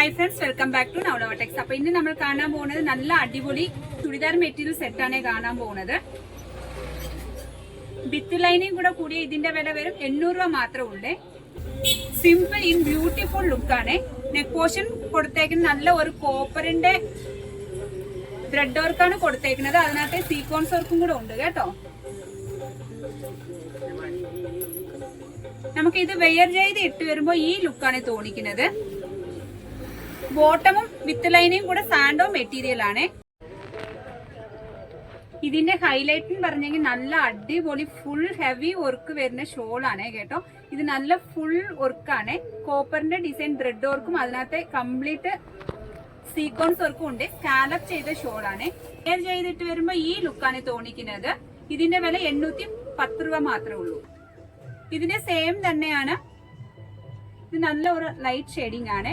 Hi friends welcome back to നവലോടെക്സ് അപ്പൊ ഇന്ന് നമ്മൾ കാണാൻ പോകുന്നത് നല്ല അടിപൊളി ചുടിദാർ മെറ്റീരിയൽ സെറ്റാണ് കാണാൻ പോകുന്നത്. ബിത്ത് ലൈനിങ് കൂടെ കൂടി ഇതിന്റെ വില വരും എണ്ണൂറ് രൂപ മാത്രമേ ഉള്ളേ. സിമ്പിൾ ഇൻ ബ്യൂട്ടിഫുൾ ലുക്കാണ് നെക്ക് പോർഷൻ കൊടുത്തേക്കുന്ന നല്ല ഒരു കോപ്പറിന്റെ ത്രെഡ് വർക്കാണ് കൊടുത്തേക്കുന്നത്. അതിനകത്ത് സീക്വൻസ് വർക്കും കൂടെ ഉണ്ട് കേട്ടോ. നമുക്ക് ഇത് വെയർ ചെയ്ത് ഇട്ട് വരുമ്പോൾ ഈ ലുക്കാണ് തോന്നിക്കുന്നത്. ബോട്ടമും വിത്ത് ലൈനയും കൂടെ സാൻഡോ മെറ്റീരിയൽ ആണ്. ഇതിന്റെ ഹൈലൈറ്റ് പറഞ്ഞെങ്കിൽ നല്ല അടിപൊളി ഫുൾ ഹെവി വർക്ക് വരുന്ന ഷോൾ ആണ് കേട്ടോ. ഇത് നല്ല ഫുൾ വർക്കാണ് കോപ്പറിന്റെ ഡിസൈൻ ത്രെഡ് വർക്കും അതിനകത്തെ കംപ്ലീറ്റ് സീക്വൻസ് വർക്കും ഉണ്ട്. സ്കാലപ്പ് ചെയ്ത ഷോൾ ആണ്. ഹെയർ ചെയ്തിട്ട് വരുമ്പോൾ ഈ ലുക്കാണ് തോന്നിക്കുന്നത്. ഇതിന്റെ വില എണ്ണൂറ്റി പത്ത് രൂപ മാത്രമേ ഉള്ളൂ. ഇതിന്റെ സെയിം തന്നെയാണ്. ഇത് നല്ല ഒരു ലൈറ്റ് ഷെയ്ഡിങ് ആണ്.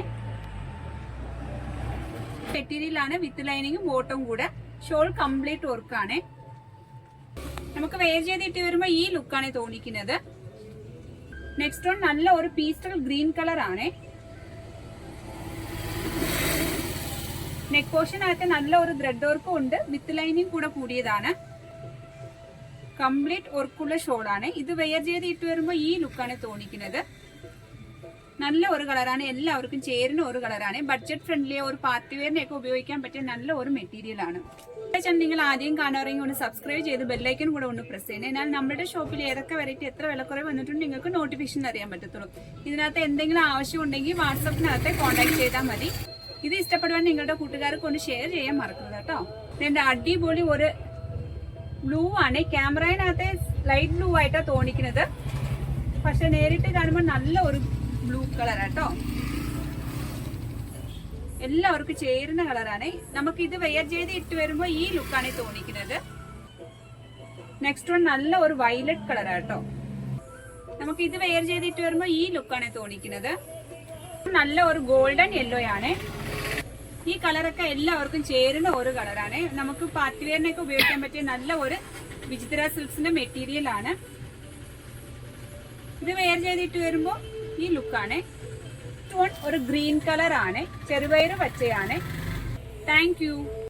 മെറ്റീരിയലാണ് വിത്ത് ലൈനിങ്ങും ബോട്ടവും കൂടെ. ഷോൾ കംപ്ലീറ്റ് വർക്കാണ് നമുക്ക് വെയർ ചെയ്തിട്ട് വരുമ്പോൾ ഈ ലുക്കാണ് തോന്നിക്കുന്നത്. നെക്സ്റ്റ് വൺ നല്ല ഒരു പീസ്റ്റൽ ഗ്രീൻ കളർ ആണ്. നെക്ക് പോർഷനകത്ത് നല്ല ഒരു ത്രെഡ് വർക്കും ഉണ്ട്. വിത്ത് ലൈനിങ് കൂടെ കൂടിയതാണ്. കംപ്ലീറ്റ് വർക്കുള്ള ഷോളാണ് ഇത് വെയർ ചെയ്ത് ഇട്ട് വരുമ്പോൾ ഈ ലുക്കാണ് തോന്നിക്കുന്നത്. നല്ല ഒരു കളറാണ് എല്ലാവർക്കും ചേരുന്ന ഒരു കളറാണ്. ബഡ്ജറ്റ് ഫ്രണ്ട്ലി ഒരു പാർട്ടി വെയറിനെയൊക്കെ ഉപയോഗിക്കാൻ പറ്റിയ നല്ല ഒരു മെറ്റീരിയൽ ആണ്. ചാനൽ നിങ്ങൾ ആദ്യം കാണാറെങ്കിൽ ഒന്ന് സബ്സ്ക്രൈബ് ചെയ്ത് ബെല്ലൈക്കൻ കൂടെ ഒന്ന് പ്രസ് ചെയ്യണം എന്നാൽ നമ്മുടെ ഷോപ്പിൽ ഏതൊക്കെ വെറൈറ്റി എത്ര വിലക്കുറവ് വന്നിട്ടുണ്ട് നിങ്ങൾക്ക് നോട്ടിഫിക്കേഷൻ അറിയാൻ പറ്റത്തുള്ളൂ. ഇതിനകത്ത് എന്തെങ്കിലും ആവശ്യം ഉണ്ടെങ്കിൽ വാട്സപ്പിനകത്ത് കോൺടാക്ട് ചെയ്താൽ മതി. ഇത് ഇഷ്ടപ്പെടുവാൻ നിങ്ങളുടെ കൂട്ടുകാർക്ക് ഒന്ന് ഷെയർ ചെയ്യാൻ മറക്കരുത് കേട്ടോ. ഇതിന്റെ അടിപൊളി ഒരു ബ്ലൂ ആണ്. ക്യാമറയിനകത്തെ ലൈറ്റ് ബ്ലൂ ആയിട്ടാണ് തോന്നിക്കുന്നത്. പക്ഷെ നേരിട്ട് കാണുമ്പോൾ നല്ല ഒരു ബ്ലൂ കളർ കേട്ടോ എല്ലാവർക്കും ചേരുന്ന കളറാണ് നമുക്ക് ഇത് വെയർ ചെയ്ത് ഇട്ട് വരുമ്പോൾ ഈ ലുക്കാണ് തോന്നിക്കുന്നത്. നെക്സ്റ്റ് വൺ നല്ല ഒരു വയലറ്റ് കളർ കേട്ടോ നമുക്ക് ഇത് വെയർ ചെയ്ത് ഇട്ട് വരുമ്പോൾ ഈ ലുക്കാണ് തോന്നിക്കുന്നത്. നല്ല ഒരു ഗോൾഡൻ യെല്ലോ ആണ്. ഈ കളറൊക്കെ എല്ലാവർക്കും ചേരുന്ന ഒരു കളറാണ് നമുക്ക് പാർട്ടി വെയറിനൊക്കെ ഉപയോഗിക്കാൻ പറ്റിയ നല്ല ഒരു വിചിത്ര സിൽക്സിന്റെ മെറ്റീരിയൽ ആണ്. ഇത് വെയർ ചെയ്തിട്ട് വരുമ്പോൾ ഈ ലുക്കാണ് ഒരു ഗ്രീൻ കളർ ആണ്. ചെറുപയർ പച്ചയാണ്. താങ്ക്